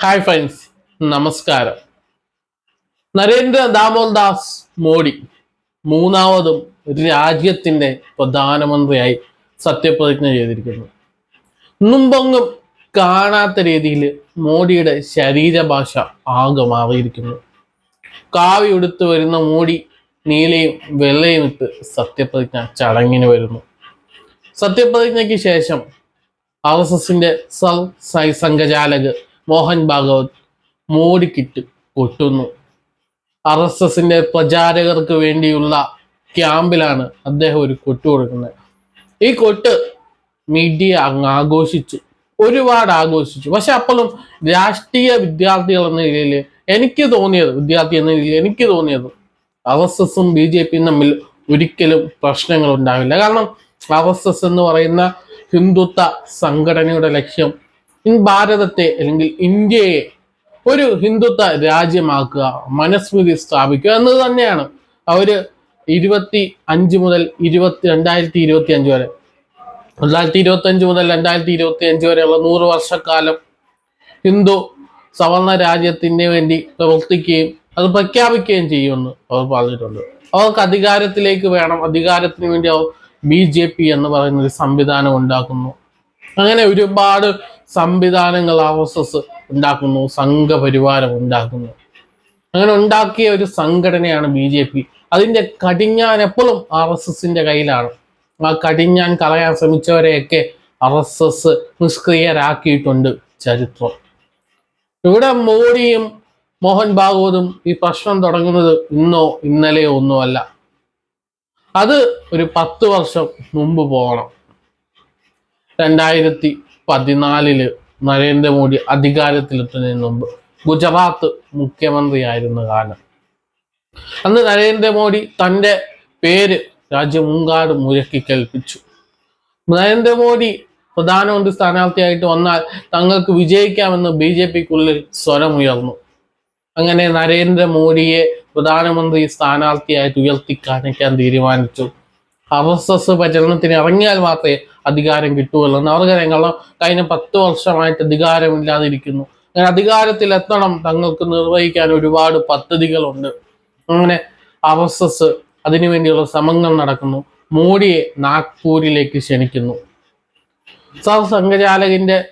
Hi friends നമസ്കാരം. നരേന്ദ്ര ദാമോദാസ് മോഡി മൂന്നാമതും രാജ്യത്തിന്റെ പ്രധാനമന്ത്രിയായി സത്യപ്രതിജ്ഞ ചെയ്തിരിക്കുന്നു. മുമ്പൊന്നും കാണാത്ത രീതിയിൽ മോഡിയുടെ ശരീരഭാഷ ആകെ മാറിയിരിക്കുന്നു. കാവി ഉടുത്ത് വരുന്ന മോഡി നീലയും വെള്ളയും ഇട്ട് സത്യപ്രതിജ്ഞ ചടങ്ങിന് വരുന്നു. സത്യപ്രതിജ്ഞയ്ക്ക് ശേഷം ആർ എസ് എസിന്റെ സർ സൈ സംഘചാലക് മോഹൻ ഭാഗവത് മോടിക്കിട്ട് കൊട്ടുന്നു. ആർ എസ് എസിന്റെ പ്രചാരകർക്ക് വേണ്ടിയുള്ള ക്യാമ്പിലാണ് അദ്ദേഹം ഒരു കൊട്ട് കൊടുക്കുന്നത്. ഈ കൊട്ട് മീഡിയ അങ്ങ് ആഘോഷിച്ചു ഒരുപാട് ആഘോഷിച്ചു. പക്ഷെ അപ്പോഴും രാഷ്ട്രീയ വിദ്യാർത്ഥികൾ എന്ന നിലയിൽ എനിക്ക് തോന്നിയത് വിദ്യാർത്ഥി എന്ന നിലയിൽ എനിക്ക് തോന്നിയത് ആർ എസ് എസും ബി ജെ പിയും തമ്മിൽ ഒരിക്കലും പ്രശ്നങ്ങൾ ഉണ്ടാവില്ല. കാരണം ആർ എസ് എസ് എന്ന് പറയുന്ന ഹിന്ദുത്വ സംഘടനയുടെ ലക്ഷ്യം ഭാരതത്തെ അല്ലെങ്കിൽ ഇന്ത്യയെ ഒരു ഹിന്ദുത്വ രാജ്യമാക്കുക മനസ്മൃതി സ്ഥാപിക്കുക എന്നത് തന്നെയാണ്. അവർ ഇരുപത്തി അഞ്ച് മുതൽ ഇരുപത്തി രണ്ടായിരത്തി ഇരുപത്തി അഞ്ച് വരെ. രണ്ടായിരത്തി ഇരുപത്തി അഞ്ച് മുതൽ രണ്ടായിരത്തി ഇരുപത്തി അഞ്ച് വരെയുള്ള നൂറ് വർഷക്കാലം ഹിന്ദു സവർണ രാജ്യത്തിന് വേണ്ടി പ്രവർത്തിക്കുകയും അത് പ്രഖ്യാപിക്കുകയും ചെയ്യുമെന്ന് അവർ പറഞ്ഞിട്ടുണ്ട്. അവർക്ക് അധികാരത്തിലേക്ക് വേണം. അധികാരത്തിന് വേണ്ടി അവർ ബി ജെ പി എന്ന് പറയുന്ന ഒരു സംവിധാനം ഉണ്ടാക്കുന്നു. അങ്ങനെ ഒരുപാട് സംവിധാനങ്ങൾ ആർ എസ് എസ് ഉണ്ടാക്കുന്നു സംഘപരിവാരം ഉണ്ടാക്കുന്നു. അങ്ങനെ ഉണ്ടാക്കിയ ഒരു സംഘടനയാണ് ബി ജെ പി അതിന്റെ കടിഞ്ഞാൻ എപ്പോഴും ആർ എസ് എസിന്റെ കയ്യിലാണ്. ആ കടിഞ്ഞാൻ കളയാൻ ശ്രമിച്ചവരെയൊക്കെ ആർ എസ് എസ് നിഷ്ക്രിയരാക്കിയിട്ടുണ്ട് ചരിത്രം. ഇവിടെ മോഡിയും മോഹൻ ഭാഗവതും ഈ പ്രശ്നം തുടങ്ങുന്നത് ഇന്നോ ഇന്നലെയോ ഒന്നുമല്ല. അത് ഒരു പത്ത് വർഷം മുമ്പ് പോകണം. രണ്ടായിരത്തി പതിനാലിൽ നരേന്ദ്രമോദി അധികാരത്തിലെത്തുന്നതിന് മുമ്പ് ഗുജറാത്ത് മുഖ്യമന്ത്രിയായിരുന്ന കാലം. അന്ന് നരേന്ദ്രമോദി തന്റെ പേര് രാജ്യമുങ്കാട് മുഴക്കി കേൾപ്പിച്ചു. നരേന്ദ്രമോദി പ്രധാനമന്ത്രി സ്ഥാനാർത്ഥിയായിട്ട് വന്നാൽ തങ്ങൾക്ക് വിജയിക്കാമെന്ന് ബി ജെ പിക്കുള്ളിൽ സ്വരമുയർന്നു. അങ്ങനെ നരേന്ദ്രമോദിയെ പ്രധാനമന്ത്രി സ്ഥാനാർത്ഥിയായിട്ട് ഉയർത്തി കാണിക്കാൻ തീരുമാനിച്ചു. ആർ എസ് എസ് പ്രചരണത്തിന് ഇറങ്ങിയാൽ മാത്രമേ അധികാരം കിട്ടുകയുള്ളൂ. അവർക്കറിയാം കാരണം കഴിഞ്ഞ പത്ത് വർഷമായിട്ട് അധികാരമില്ലാതിരിക്കുന്നു. അങ്ങനെ അധികാരത്തിൽ എത്തണം തങ്ങൾക്ക് നിർവഹിക്കാൻ ഒരുപാട് പദ്ധതികളുണ്ട്. അങ്ങനെ അവസസ് അതിനുവേണ്ടിയുള്ള ശ്രമങ്ങൾ നടക്കുന്നു. മോഡിയെ നാഗ്പൂരിലേക്ക് ക്ഷണിക്കുന്നു. സർ സംഘചാലകിന്റെ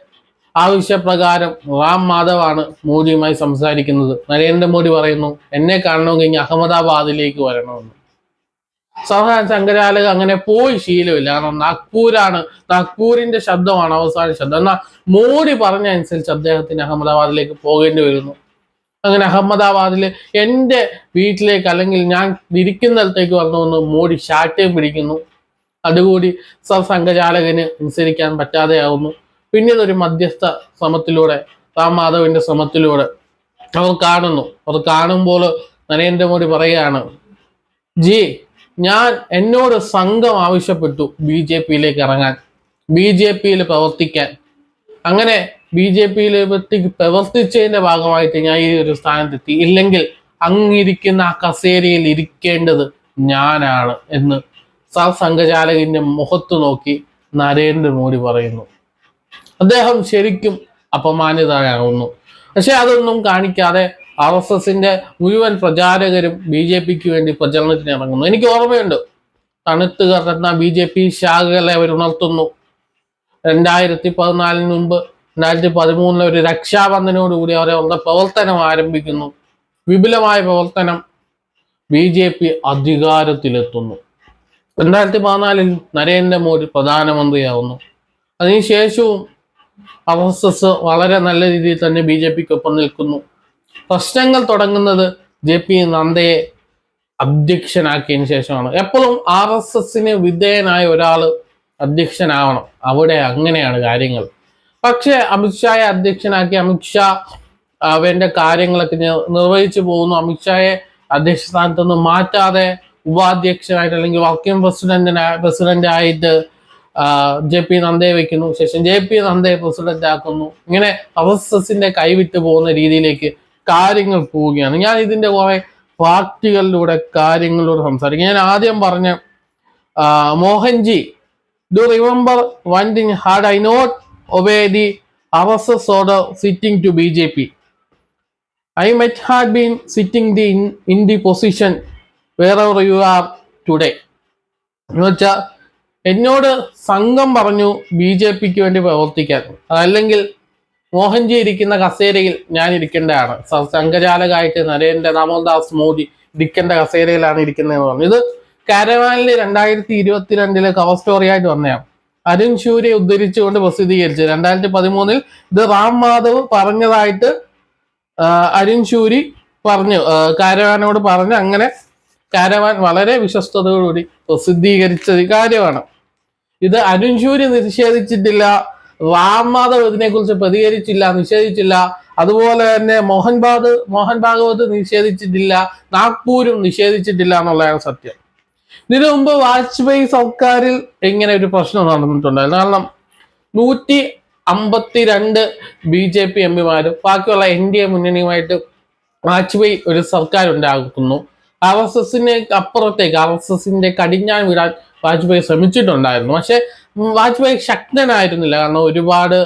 ആവശ്യപ്രകാരം റാം മാധവാണ് മോഡിയുമായി സംസാരിക്കുന്നത്. നരേന്ദ്രമോദി പറയുന്നു എന്നെ കാണണമെങ്കിൽ അഹമ്മദാബാദിലേക്ക് വരണമെന്ന്. സഹ സംഘചാലക് അങ്ങനെ പോയി ശീലമില്ല. കാരണം നാഗ്പൂരാണ് നാഗ്പൂരിന്റെ ശബ്ദമാണ് അവസാന ശബ്ദം. എന്നാൽ മോഡി പറഞ്ഞ അനുസരിച്ച് അദ്ദേഹത്തിന് അഹമ്മദാബാദിലേക്ക് പോകേണ്ടി വരുന്നു. അങ്ങനെ അഹമ്മദാബാദിൽ എന്റെ വീട്ടിലേക്ക് അല്ലെങ്കിൽ ഞാൻ ഇരിക്കുന്നിടത്തേക്ക് വന്ന് മോഡി ശാഠ്യം പിടിക്കുന്നു. അതുകൂടി സസംഘചാലകന് സംഘചാലകന് അനുസരിക്കാൻ പറ്റാതെയാവുന്നു. പിന്നീട് ഒരു മധ്യസ്ഥ ശ്രമത്തിലൂടെ റാം മാധവിന്റെ ശ്രമത്തിലൂടെ അവർ കാണുന്നു. അത് കാണുമ്പോൾ നരേന്ദ്രമോദി പറയുകയാണ് ജി ഞാൻ എന്നോട് സംഘം ആവശ്യപ്പെട്ടു ബി ജെ പിയിലേക്ക് ഇറങ്ങാൻ ബി ജെ പിയിൽ പ്രവർത്തിക്കാൻ. അങ്ങനെ ബി ജെ പിയിൽ പ്രവർത്തിച്ചതിന്റെ ഭാഗമായിട്ട് ഞാൻ ഈ ഒരു സ്ഥാനത്തെത്തി. ഇല്ലെങ്കിൽ അങ്ങിരിക്കുന്ന ആ കസേരയിൽ ഇരിക്കേണ്ടത് ഞാനാണ് എന്ന് സർ സംഘചാലകിന്റെ മുഖത്ത് നോക്കി നരേന്ദ്രമോദി പറയുന്നു. അദ്ദേഹം ശരിക്കും അപമാനിതനാകുന്നു. പക്ഷെ അതൊന്നും കാണിക്കാതെ ആർ എസ് എസിന്റെ മുഴുവൻ പ്രചാരകരും ബി ജെ പിക്ക് വേണ്ടി പ്രചരണത്തിന് ഇറങ്ങുന്നു. എനിക്ക് ഓർമ്മയുണ്ട്. തണുത്ത് കറന്ന ബി ജെ പി ശാഖകളെ അവർ ഉണർത്തുന്നു. രണ്ടായിരത്തി പതിനാലിന് മുമ്പ് രണ്ടായിരത്തി പതിമൂന്നിലെ ഒരു രക്ഷാബന്ധനോടുകൂടി അവരെ അവരുടെ പ്രവർത്തനം ആരംഭിക്കുന്നു. വിപുലമായ പ്രവർത്തനം ബി ജെ പി അധികാരത്തിലെത്തുന്നു. രണ്ടായിരത്തി പതിനാലിൽ നരേന്ദ്രമോദി പ്രധാനമന്ത്രിയാവുന്നു. അതിനുശേഷവും ആർ എസ് എസ് വളരെ നല്ല രീതിയിൽ തന്നെ ബി ജെ പിക്കൊപ്പം നിൽക്കുന്നു. പ്രശ്നങ്ങൾ തുടങ്ങുന്നത് ജെ പി നന്ദയെ അധ്യക്ഷനാക്കിയതിന് ശേഷമാണ്. എപ്പോഴും ആർ എസ് എസിന് വിധേയനായ ഒരാൾ അധ്യക്ഷനാവണം. അവിടെ അങ്ങനെയാണ് കാര്യങ്ങൾ. പക്ഷേ അമിത്ഷായെ അധ്യക്ഷനാക്കി അമിത്ഷാ അവന്റെ കാര്യങ്ങളൊക്കെ നിർവഹിച്ചു പോകുന്നു. അമിത്ഷായെ അധ്യക്ഷ സ്ഥാനത്ത് നിന്ന് മാറ്റാതെ ഉപാധ്യക്ഷനായിട്ട് അല്ലെങ്കിൽ വർക്കിംഗ് പ്രസിഡന്റിനായി പ്രസിഡന്റ് ആയിട്ട് ജെ പി നന്ദയെ വെക്കുന്നു. ശേഷം ജെ പി നന്ദയെ പ്രസിഡന്റ് ആക്കുന്നു ഇങ്ങനെ എസിന്റെ കൈവിട്ട് പോകുന്ന രീതിയിലേക്ക് കാര്യങ്ങൾ പോവുകയാണ്. ഞാൻ ഇതിന്റെ കുറെ പാർട്ടികളിലൂടെ കാര്യങ്ങളിലൂടെ സംസാരിക്കും. ഞാൻ ആദ്യം പറഞ്ഞ Mohanji do remember one thing had I not obey the hour sitting to B J P I met had been sitting the in the position where ever you are today എന്ന് വെച്ചാൽ എന്നോട് സംഘം പറഞ്ഞു ബി ജെ പിക്ക് വേണ്ടി പ്രവർത്തിക്കാൻ. അല്ലെങ്കിൽ മോഹൻജി ഇരിക്കുന്ന കസേരയിൽ ഞാൻ ഇരിക്കേണ്ടതാണ്. സംഘചാലകായിട്ട് നരേന്ദ്ര ദാമോദാസ് മോദി ഇരിക്കേണ്ട കസേരയിലാണ് ഇരിക്കുന്നതെന്ന് പറഞ്ഞു. ഇത് കാരവാനിൽ രണ്ടായിരത്തി ഇരുപത്തിരണ്ടിലെ കവർ സ്റ്റോറിയായിട്ട് വന്നതാണ്. അരുൺ ശൂര്യെ ഉദ്ധരിച്ചുകൊണ്ട് പ്രസിദ്ധീകരിച്ചു. രണ്ടായിരത്തി പതിമൂന്നിൽ ഇത് റാം മാധവ് പറഞ്ഞതായിട്ട് അരുൺ ശൂരി പറഞ്ഞു. കാരവാനോട് പറഞ്ഞു അങ്ങനെ കാരവാൻ വളരെ വിശ്വസ്തയോടുകൂടി പ്രസിദ്ധീകരിച്ച കാര്യമാണ്. ഇത് അരുൺ ശൂരി നിഷേധിച്ചിട്ടില്ല റാം മാധവ് ഇതിനെക്കുറിച്ച് പ്രതികരിച്ചില്ല നിഷേധിച്ചില്ല. അതുപോലെ തന്നെ മോഹൻ ഭാഗവത് മോഹൻ ഭാഗവത് നിഷേധിച്ചിട്ടില്ല നാഗ്പൂരും നിഷേധിച്ചിട്ടില്ല എന്നുള്ളതാണ് സത്യം. ഇതിനു മുമ്പ് വാജ്പേയി സർക്കാരിൽ ഇങ്ങനെ ഒരു പ്രശ്നം നടന്നിട്ടുണ്ടായിരുന്നു. കാരണം നൂറ്റി അമ്പത്തിരണ്ട് ബി ജെ പി എം പിമാരും ബാക്കിയുള്ള എൻ ഡി എ മുന്നണിയുമായിട്ട് വാജ്പേയി ഒരു സർക്കാർ ഉണ്ടാക്കുന്നു. ആർ എസ് എസിന് അപ്പുറത്തേക്ക് ആർ എസ് എസിന്റെ കടിഞ്ഞാൻ വിടാൻ വാജ്പേയി ശ്രമിച്ചിട്ടുണ്ടായിരുന്നു. പക്ഷെ വാജ്പേയി ശക്തനായിരുന്നില്ല. കാരണം ഒരുപാട്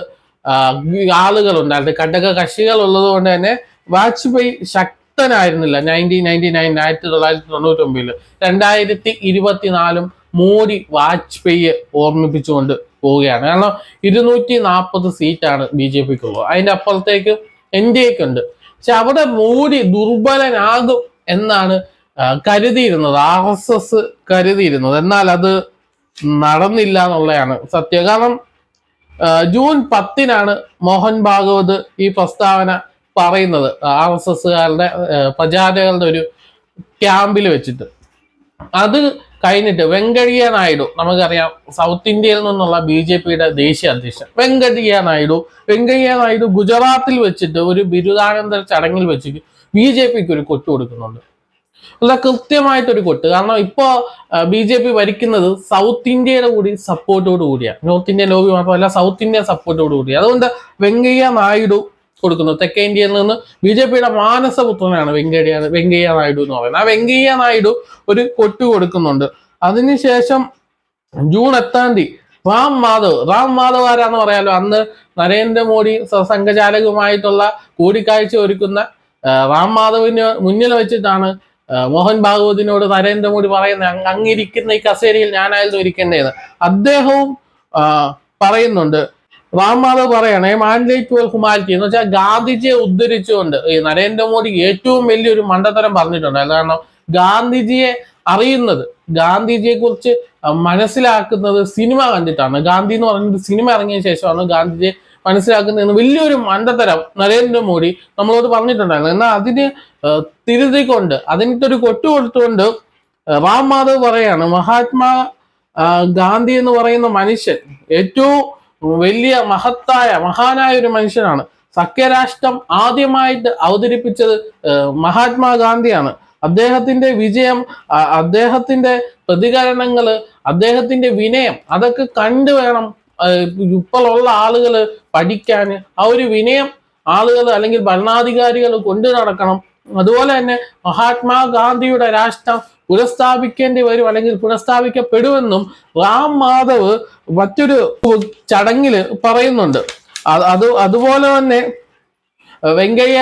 ആളുകൾ ഉണ്ടായിരുന്നു ഘടക കക്ഷികൾ ഉള്ളത് കൊണ്ട് തന്നെ വാജ്പേയി ശക്തനായിരുന്നില്ല. നയന്റീൻ നയന്റി നയൻ ആയിരത്തി തൊള്ളായിരത്തി തൊണ്ണൂറ്റി ഒമ്പതിൽ രണ്ടായിരത്തി ഇരുപത്തിനാലും മോഡി വാജ്പേയിയെ ഓർമ്മിപ്പിച്ചുകൊണ്ട് പോവുകയാണ്. കാരണം ഇരുന്നൂറ്റി നാൽപ്പത് സീറ്റാണ് ബി ജെ പിക്ക് ഉള്ളത് അതിന്റെ അപ്പുറത്തേക്ക് എൻ ഡി എക്ക് ഉണ്ട്. പക്ഷെ അവിടെ മോദി ദുർബലനാകും എന്നാണ് കരുതിയിരുന്നത്. ആർ എസ് എസ് കരുതിയിരുന്നത്. എന്നാൽ അത് നടന്നില്ല എന്നുള്ളതാണ് സത്യം. കാരണം ജൂൺ പത്തിനാണ് മോഹൻ ഭാഗവത് ഈ പ്രസ്താവന പറയുന്നത്. ആർ എസ് എസ്സുകാരുടെ പ്രചാരകരുടെ ഒരു ക്യാമ്പിൽ വെച്ചിട്ട്. അത് കഴിഞ്ഞിട്ട് വെങ്കയ്യ നായിഡു നമുക്കറിയാം സൗത്ത് ഇന്ത്യയിൽ നിന്നുള്ള ബി ജെ പിയുടെ ദേശീയ അധ്യക്ഷൻ. വെങ്കയ്യ നായിഡു വെങ്കയ്യ നായിഡു ഗുജറാത്തിൽ വെച്ചിട്ട് ഒരു ബിരുദാനന്തര ചടങ്ങിൽ വെച്ചിട്ട് ബി ജെ പിക്ക് ഒരു കൊച്ചു കൊടുക്കുന്നുണ്ട് അല്ല കൃത്യമായിട്ടൊരു കൊട്ട്. കാരണം ഇപ്പോ ബി ജെ പി ഭരിക്കുന്നത് സൗത്ത് ഇന്ത്യയുടെ കൂടി സപ്പോർട്ടോട് കൂടിയാണ് നോർത്ത് ഇന്ത്യൻ ലോബി മാത്രമല്ല സൗത്ത് ഇന്ത്യൻ സപ്പോർട്ടോട് കൂടി അതുകൊണ്ട് വെങ്കയ്യ നായിഡു കൊടുക്കുന്നത് തെക്കേ ഇന്ത്യയിൽ നിന്ന് ബി ജെ പിയുടെ മാനസപുത്രനാണ് വെങ്കയ്യ വെങ്കയ്യ നായിഡു എന്ന് പറയുന്നത്. ആ വെങ്കയ്യ നായിഡു ഒരു കൊട്ട് കൊടുക്കുന്നുണ്ട്. അതിനുശേഷം ജൂൺ എത്താം തീയതി റാം മാധവ്. റാം മാധവ് ആരാന്ന് പറയാലോ? അന്ന് നരേന്ദ്രമോദി സംഘചാലകുമായിട്ടുള്ള കൂടിക്കാഴ്ച ഒരുക്കുന്ന റാം മാധവിന് മുന്നിൽ വെച്ചിട്ടാണ് മോഹൻ ഭാഗവതിനോട് നരേന്ദ്രമോദി പറയുന്നത് "അങ്ങ് അങ്ങിരിക്കുന്ന ഈ കസേരയിൽ ഞാനായിരുന്നു ഇരിക്കേണ്ടത് അദ്ദേഹവും പറയുന്നുണ്ട്. റാം മാധവ് പറയണേ മാൻഡേറ്റ് ഫോർ ഹുമാനിറ്റി എന്ന് വെച്ചാൽ ഗാന്ധിജിയെ ഉദ്ധരിച്ചുകൊണ്ട് ഈ നരേന്ദ്രമോദി ഏറ്റവും വലിയൊരു മണ്ടത്തരം പറഞ്ഞിട്ടുണ്ട്. കാരണം ഗാന്ധിജിയെ അറിയുന്നത് ഗാന്ധിജിയെ കുറിച്ച് മനസ്സിലാക്കുന്നത് സിനിമ കണ്ടിട്ടാണ്. ഗാന്ധി എന്ന് പറഞ്ഞിട്ട് സിനിമ ഇറങ്ങിയ ശേഷമാണ് ഗാന്ധിജിയെ മനസ്സിലാക്കുന്നതെന്ന് വലിയൊരു മണ്ടത്തരം നരേന്ദ്രമോദി നമ്മളോട് പറഞ്ഞിട്ടുണ്ടായിരുന്നു. എന്നാൽ അതിന് തിരുത്തിക്കൊണ്ട് അതിനൊരു കൊട്ടു കൊടുത്തുകൊണ്ട് റാം മാധവ് പറയാണ് മഹാത്മാ ഗാന്ധി എന്ന് പറയുന്ന മനുഷ്യൻ ഏറ്റവും വലിയ മഹത്തായ മഹാനായ ഒരു മനുഷ്യനാണ്. സഖ്യരാഷ്ട്രം ആദ്യമായിട്ട് അവതരിപ്പിച്ചത് മഹാത്മാ മഹാത്മാഗാന്ധിയാണ് അദ്ദേഹത്തിന്റെ വിജയം അദ്ദേഹത്തിന്റെ പ്രതികരണങ്ങൾ അദ്ദേഹത്തിന്റെ വിനയം അതൊക്കെ കണ്ടു വേണം ഇപ്പോഴുള്ള ആളുകൾ പഠിക്കാൻ ആ ഒരു വിനയം ആളുകൾ അല്ലെങ്കിൽ ഭരണാധികാരികൾ കൊണ്ടു നടക്കണം. അതുപോലെ തന്നെ മഹാത്മാഗാന്ധിയുടെ രാഷ്ട്രം പുനഃസ്ഥാപിക്കേണ്ടി വരും അല്ലെങ്കിൽ പുനഃസ്ഥാപിക്കപ്പെടുമെന്നും റാം മാധവ് മറ്റൊരു ചടങ്ങിൽ പറയുന്നുണ്ട്. അത് അത് അതുപോലെ തന്നെ വെങ്കയ്യ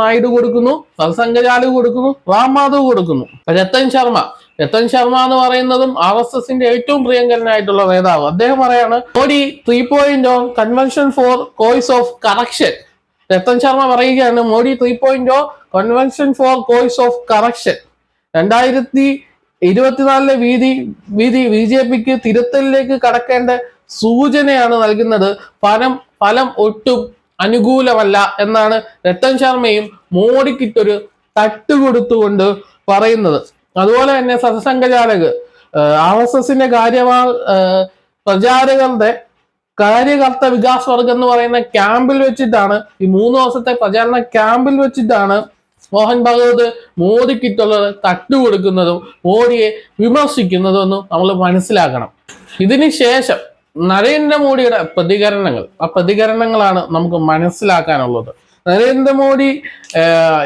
നായിഡു കൊടുക്കുന്നു സർസംഘചാലു കൊടുക്കുന്നു റാം മാധവ് കൊടുക്കുന്നു രത്തൻ ശർമ്മ രത്തൻ ശർമ്മ എന്ന് പറയുന്നതും ആർ എസ് എസിന്റെ ഏറ്റവും പ്രിയങ്കരനായിട്ടുള്ള നേതാവ്. അദ്ദേഹം പറയാണ് Modi three point on convention for choice of correction Rattan Sharma പറയുകയാണ് Modi three point O convention for choice of correction രണ്ടായിരത്തി ഇരുപത്തിനാലിലെ വീതി വീതി ബി ജെ പിക്ക് തിരുത്തലിലേക്ക് കടക്കേണ്ട സൂചനയാണ് നൽകുന്നത്. ഫലം ഫലം ഒട്ടും അനുകൂലമല്ല എന്നാണ് രത്തൻ ശർമ്മയും മോഡിക്കിട്ടൊരു തട്ടുകൊടുത്തുകൊണ്ട് പറയുന്നത്. അതുപോലെ തന്നെ സത്സംഘചാലക് ആർ എസ് എസിന്റെ കാര്യമാ പ്രചാരകരുടെ കാര്യകർത്ത വികാസ് വർഗ് എന്ന് പറയുന്ന ക്യാമ്പിൽ വെച്ചിട്ടാണ് ഈ മൂന്ന് ദിവസത്തെ പ്രചാരണ ക്യാമ്പിൽ വെച്ചിട്ടാണ് മോഹൻ ഭഗവത് മോദിക്കിട്ടുള്ളത് തട്ടു കൊടുക്കുന്നതും മോഡിയെ വിമർശിക്കുന്നതും നമ്മൾ മനസ്സിലാക്കണം. ഇതിന് ശേഷം നരേന്ദ്രമോദിയുടെ പ്രതികരണങ്ങൾ. ആ പ്രതികരണങ്ങളാണ് നമുക്ക് മനസ്സിലാക്കാനുള്ളത്. നരേന്ദ്രമോദി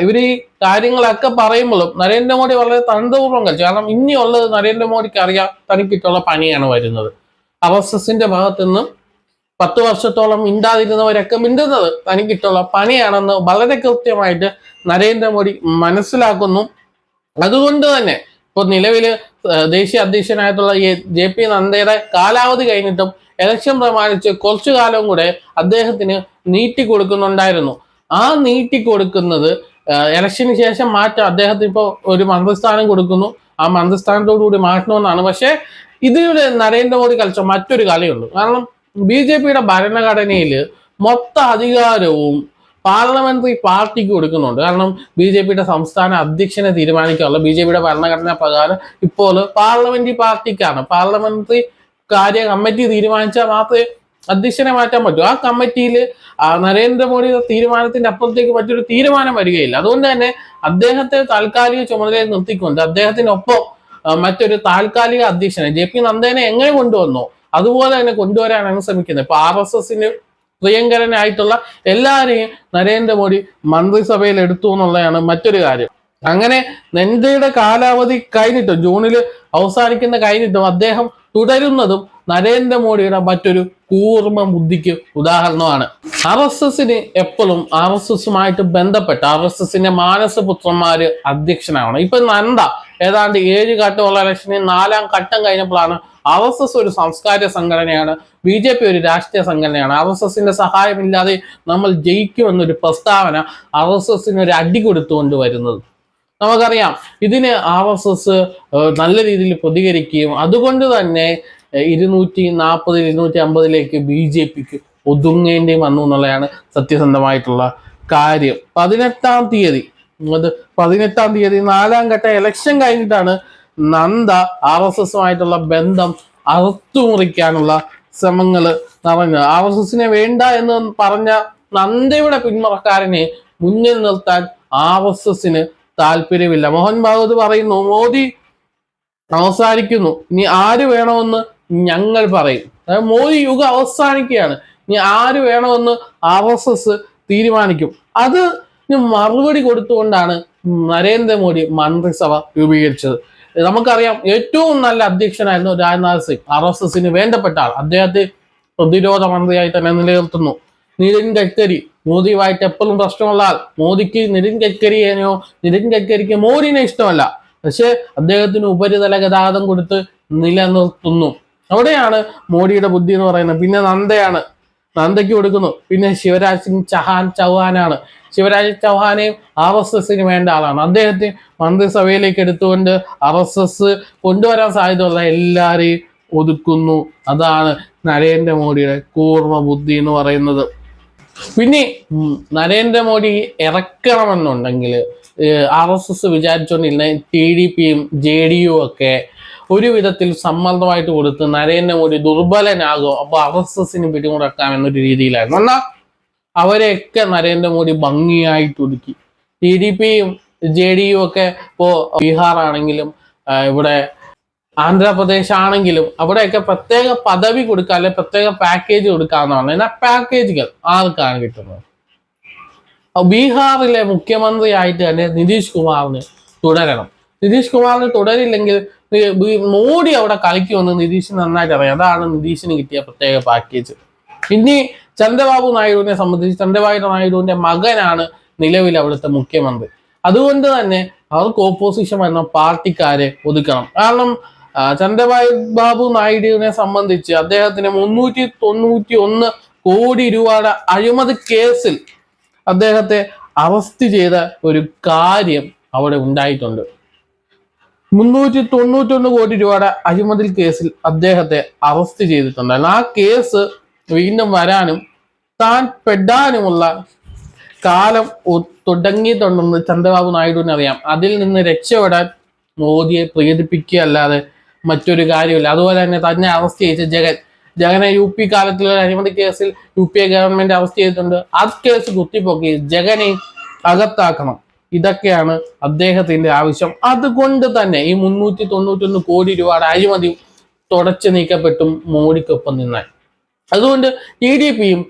ഇവർ ഈ കാര്യങ്ങളൊക്കെ പറയുമ്പോഴും നരേന്ദ്രമോദി വളരെ തന്ത്രപൂർവം കളിച്ചു. കാരണം ഇനിയുള്ളത് നരേന്ദ്രമോദിക്ക് അറിയാം തനിക്കിട്ടുള്ള പണിയാണ് വരുന്നത്. ആർ എസ് എസിന്റെ ഭാഗത്തു നിന്നും പത്ത് വർഷത്തോളം മിണ്ടാതിരുന്നവരൊക്കെ മിണ്ടുന്നത് തനിക്കിട്ടുള്ള പണിയാണെന്ന് വളരെ കൃത്യമായിട്ട് നരേന്ദ്രമോദി മനസ്സിലാക്കുന്നു. അതുകൊണ്ട് തന്നെ ഇപ്പോൾ നിലവിൽ ദേശീയ അധ്യക്ഷനായിട്ടുള്ള ജെ പി നദ്ദയുടെ കാലാവധി കഴിഞ്ഞിട്ടും ഇലക്ഷൻ പ്രമാണിച്ച് കുറച്ചു കാലം കൂടെ അദ്ദേഹത്തിന് നീട്ടി കൊടുക്കുന്നുണ്ടായിരുന്നു. ആ നീട്ടി കൊടുക്കുന്നത് ഇലക്ഷന് ശേഷം മാറ്റം അദ്ദേഹത്തിന് ഇപ്പോൾ ഒരു മന്ത്രിസ്ഥാനം കൊടുക്കുന്നു. ആ മന്ത്രിസ്ഥാനത്തോടു കൂടി മാറ്റണമെന്നാണ് പക്ഷേ ഇതിലൂടെ നരേന്ദ്രമോദി കളിച്ച മറ്റൊരു കളിയുള്ളൂ. കാരണം ബി ജെ പിയുടെ ഭരണഘടനയിൽ മൊത്ത അധികാരവും പാർലമെന്ററി പാർട്ടിക്ക് കൊടുക്കുന്നുണ്ട്. കാരണം ബി ജെ പിയുടെ സംസ്ഥാന അധ്യക്ഷനെ തീരുമാനിക്കാനുള്ള ബി ജെ പിയുടെ ഭരണഘടനാ പ്രകാരം ഇപ്പോൾ പാർലമെന്ററി പാർട്ടിക്കാണ്. പാർലമെന്ററി കാര്യ കമ്മിറ്റി തീരുമാനിച്ചാൽ മാത്രമേ അധ്യക്ഷനെ മാറ്റാൻ പറ്റൂ. ആ കമ്മിറ്റിയിൽ നരേന്ദ്രമോദിയുടെ തീരുമാനത്തിന്റെ അപ്പുറത്തേക്ക് മറ്റൊരു തീരുമാനം വരികയില്ല. അതുകൊണ്ട് തന്നെ അദ്ദേഹത്തെ താൽക്കാലിക ചുമതലയിൽ നിർത്തിക്കൊണ്ട് അദ്ദേഹത്തിനൊപ്പം മറ്റൊരു താൽക്കാലിക അധ്യക്ഷനെ ജെ പി നന്ദേനെ എങ്ങനെ കൊണ്ടുവന്നോ അതുപോലെ തന്നെ കൊണ്ടുവരാനാണ് ശ്രമിക്കുന്നത്. ഇപ്പൊ ആർ എസ് എസിന് പ്രിയങ്കരനായിട്ടുള്ള എല്ലാവരെയും നരേന്ദ്രമോദി മന്ത്രിസഭയിൽ എടുത്തു എന്നുള്ളതാണ് മറ്റൊരു കാര്യം. അങ്ങനെ നെന്തയുടെ കാലാവധി കഴിഞ്ഞിട്ടും ജൂണിൽ അവസാനിക്കുന്ന കഴിഞ്ഞിട്ടും അദ്ദേഹം തുടരുന്നതും നരേന്ദ്രമോദിയുടെ മറ്റൊരു കൂർമ്മ ബുദ്ധിക്ക് ഉദാഹരണമാണ്. ആർ എസ് എസിന് എപ്പോഴും ആർ എസ് എസുമായിട്ട് ബന്ധപ്പെട്ട് ആർ എസ് എസിന്റെ മാനസപുത്രന്മാര് അധ്യക്ഷനാവണം. ഇപ്പൊ നന്ദ ഏതാണ്ട് ഏഴ് ഘട്ടമുള്ള ഇലക്ഷനിൽ നാലാം ഘട്ടം കഴിഞ്ഞപ്പോഴാണ് ആർ എസ് എസ് ഒരു സാംസ്കാരിക സംഘടനയാണ്. ബി ജെ പി ഒരു രാഷ്ട്രീയ സംഘടനയാണ്. ആർ എസ് എസിന്റെ സഹായമില്ലാതെ നമ്മൾ ജയിക്കുമെന്നൊരു പ്രസ്താവന ആർ എസ് എസിന് ഒരു അടി കൊടുത്തുകൊണ്ട് വരുന്നത്. നമുക്കറിയാം ഇതിന് ആർ എസ് എസ് നല്ല രീതിയിൽ പ്രതികരിക്കുകയും അതുകൊണ്ട് തന്നെ ഇരുന്നൂറ്റി നാൽപ്പത് ഇരുന്നൂറ്റി അമ്പതിലേക്ക് ബി ജെ പിക്ക് ഒതുങ്ങേണ്ടി വന്നു എന്നുള്ളതാണ് സത്യസന്ധമായിട്ടുള്ള കാര്യം. പതിനെട്ടാം തീയതി അത് പതിനെട്ടാം തീയതി നാലാം ഘട്ട ഇലക്ഷൻ കഴിഞ്ഞിട്ടാണ് നന്ദ ആർ എസ് എസുമായിട്ടുള്ള ബന്ധം അറുത്തുമുറിക്കാനുള്ള ശ്രമങ്ങൾ നടന്നത്. ആർ എസ് എസിനെ വേണ്ട എന്ന് പറഞ്ഞ നന്ദയുടെ പിന്മുറക്കാരനെ മുന്നിൽ നിർത്താൻ ആർ എസ് എസിന് താല്പര്യമില്ല. മോഹൻ ഭാഗവത് പറയുന്നു മോദി അവസാനിക്കുന്നു. ഇനി ആര് വേണമെന്ന് ഞങ്ങൾ പറയും. അതായത് മോദി യുഗം അവസാനിക്കുകയാണ്. ഇനി ആര് വേണമെന്ന് ആർ എസ് എസ് തീരുമാനിക്കും. അത് മറുപടി കൊടുത്തുകൊണ്ടാണ് നരേന്ദ്രമോദി മന്ത്രിസഭ രൂപീകരിച്ചത്. നമുക്കറിയാം ഏറ്റവും നല്ല അധ്യക്ഷനായിരുന്നു രാജ്നാഥ് സിംഗ്. ആർ എസ് എസിന് വേണ്ടപ്പെട്ട ആൾ. അദ്ദേഹത്തെ പ്രതിരോധ മന്ത്രിയായി തന്നെ നിലനിർത്തുന്നു. നിതിൻ ഗഡ്കരി മോദിയുമായിട്ട് എപ്പോഴും പ്രശ്നമുള്ള ആൾ. മോദിക്ക് നിതിൻ ഗഡ്കരിയെയോ നിതിൻ ഗഡ്കരിക്ക് മോദിനെ ഇഷ്ടമല്ല. പക്ഷേ അദ്ദേഹത്തിന് ഉപരിതല ഗതാഗതം കൊടുത്ത് നിലനിർത്തുന്നു. അവിടെയാണ് മോഡിയുടെ ബുദ്ധി എന്ന് പറയുന്നത്. പിന്നെ നന്ദയാണ്. നന്ദയ്ക്ക് കൊടുക്കുന്നു. പിന്നെ ശിവരാജ് സിംഗ് ചഹാൻ ചൗഹാനാണ്. ശിവരാജ് ചൗഹാനെയും ആർ എസ് എസിന് വേണ്ട ആളാണ്. അദ്ദേഹത്തെ മന്ത്രിസഭയിലേക്ക് എടുത്തുകൊണ്ട് ആർ എസ് എസ് കൊണ്ടുവരാൻ സാധ്യതയുള്ള എല്ലാവരെയും ഒതുക്കുന്നു. അതാണ് നരേന്ദ്രമോദിയുടെ കൂർമ്മ ബുദ്ധി എന്ന് പറയുന്നത്. പിന്നെ നരേന്ദ്രമോദി ഇറക്കണമെന്നുണ്ടെങ്കിൽ ആർ എസ് എസ് വിചാരിച്ചുകൊണ്ടിരുന്ന ടി ഡി പിയും ജെ ഡി യു ഒക്കെ ഒരു വിധത്തിൽ സമ്മർദ്ദമായിട്ട് കൊടുത്ത് നരേന്ദ്രമോദി ദുർബലനാകും അപ്പൊ ആർ എസ് എസിന് പിടിമുടക്കാം എന്നൊരു രീതിയിലായിരുന്നു. എന്നാൽ അവരെയൊക്കെ നരേന്ദ്രമോദി ഭംഗിയായിട്ട് ഒതുക്കി. ടി ഡി പിയും ജെ ഡി യു ഒക്കെ ഇപ്പോൾ ബീഹാർ ആണെങ്കിലും ഇവിടെ ആന്ധ്രാപ്രദേശ് ആണെങ്കിലും അവിടെയൊക്കെ പ്രത്യേക പദവി കൊടുക്കുക അല്ലെ പ്രത്യേക പാക്കേജ് കൊടുക്കാന്നാണ് എന്നാൽ പാക്കേജുകൾ ആർക്കാണ് കിട്ടുന്നത്? ബീഹാറിലെ മുഖ്യമന്ത്രിയായിട്ട് തന്നെ നിതീഷ് കുമാറിന് തുടരണം. നിതീഷ് കുമാറിന് തുടരില്ലെങ്കിൽ മോഡി അവിടെ കളിക്കുമെന്ന് നിതീഷിന് നന്നായിട്ട് അറിയാം. അതാണ് നിതീഷിന് കിട്ടിയ പ്രത്യേക പാക്കേജ് ഇനി ചന്ദ്രബാബു നായിഡുവിനെ സംബന്ധിച്ച് ചന്ദ്രബാബു നായിഡുവിന്റെ മകനാണ് നിലവിൽ അവിടുത്തെ മുഖ്യമന്ത്രി. അതുകൊണ്ട് തന്നെ അവർക്ക് ഓപ്പോസിഷൻ വരുന്ന പാർട്ടിക്കാരെ ഒതുക്കണം. കാരണം ചന്ദ്രബാബു ബാബു നായിഡുവിനെ സംബന്ധിച്ച് അദ്ദേഹത്തിന് മുന്നൂറ്റി തൊണ്ണൂറ്റി ഒന്ന് കോടി രൂപയുടെ അഴിമതി കേസിൽ അദ്ദേഹത്തെ അറസ്റ്റ് ചെയ്ത ഒരു കാര്യം അവിടെ ഉണ്ടായിട്ടുണ്ട്. മുന്നൂറ്റി തൊണ്ണൂറ്റൊന്ന് കോടി രൂപയുടെ അഴിമതിൽ കേസിൽ അദ്ദേഹത്തെ അറസ്റ്റ് ചെയ്തിട്ടുണ്ടായിരുന്നു. ആ കേസ് വീണ്ടും വരാനും താൻ പെടാനുമുള്ള കാലം തുടങ്ങിയിട്ടുണ്ടെന്ന് ചന്ദ്രബാബു നായിഡുവിന് അറിയാം. അതിൽ നിന്ന് രക്ഷപ്പെടാൻ മോദിയെ പ്രീതിപ്പിക്കുക അല്ലാതെ മറ്റൊരു കാര്യമില്ല. അതുപോലെ തന്നെ തന്നെ അറസ്റ്റ് ചെയ്ത ജഗൻ ജഗനെ യു പി കാലത്തിലുള്ള അഴിമതി കേസിൽ U P A government arrest ചെയ്തിട്ടുണ്ട്. ആ കേസ് കുത്തിപ്പൊക്കി ജഗനെ അകത്താക്കണം. ഇതൊക്കെയാണ് അദ്ദേഹത്തിന്റെ ആവശ്യം. അതുകൊണ്ട് തന്നെ ഈ മുന്നൂറ്റി തൊണ്ണൂറ്റൊന്ന് കോടി രൂപയുടെ അഴിമതി തുടച്ചു നീക്കപ്പെട്ടും മോഡിക്കൊപ്പം നിന്നാൽ. അതുകൊണ്ട് ടി ഡി പിയും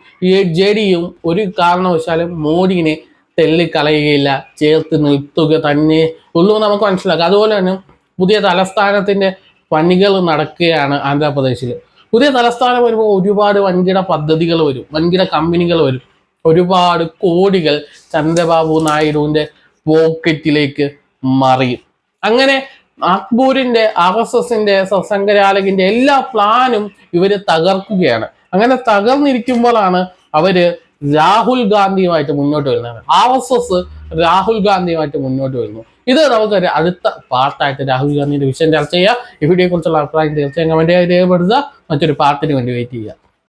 ജെ ഡിയും ഒരു കാരണവശാലും മോഡിനെ തെല്ലിക്കളയുകയില്ല ചേർത്ത് നിർത്തുക തന്നെ ഉള്ളൂ നമുക്ക് മനസ്സിലാക്കാം. അതുപോലെ തന്നെ പുതിയ തലസ്ഥാനത്തിന്റെ പണികൾ നടക്കുകയാണ് ആന്ധ്രാപ്രദേശിൽ പുതിയ തലസ്ഥാനം വരുമ്പോൾ ഒരുപാട് വൻകിട പദ്ധതികൾ വരും വൻകിട കമ്പനികൾ വരും. ഒരുപാട് കോടികൾ ചന്ദ്രബാബു നായിഡുവിന്റെ പോക്കറ്റിലേക്ക് മറിയും. അങ്ങനെ അക്ബൂരിന്റെ ആർ എസ് എസിന്റെ സസംഗരാലകിന്റെ എല്ലാ പ്ലാനും ഇവർ തകർക്കുകയാണ്. അങ്ങനെ തകർന്നിരിക്കുമ്പോഴാണ് അവർ രാഹുൽ ഗാന്ധിയുമായിട്ട് മുന്നോട്ട് വരുന്നത്. ആർ എസ് എസ് രാഹുൽ ഗാന്ധിയുമായിട്ട് മുന്നോട്ട് വരുന്നു. ഇത് നമുക്കൊരു അടുത്ത പാർട്ടായിട്ട് രാഹുൽ ഗാന്ധിയുടെ വിഷയം ചർച്ച ചെയ്യാം. ഈ വീഡിയോയെ കുറിച്ചുള്ള അഭിപ്രായം തീർച്ചയായും കമന്റ് രേഖപ്പെടുത്തുക. മറ്റൊരു പാർട്ടിന് വേണ്ടി വെയിറ്റ് ചെയ്യുക.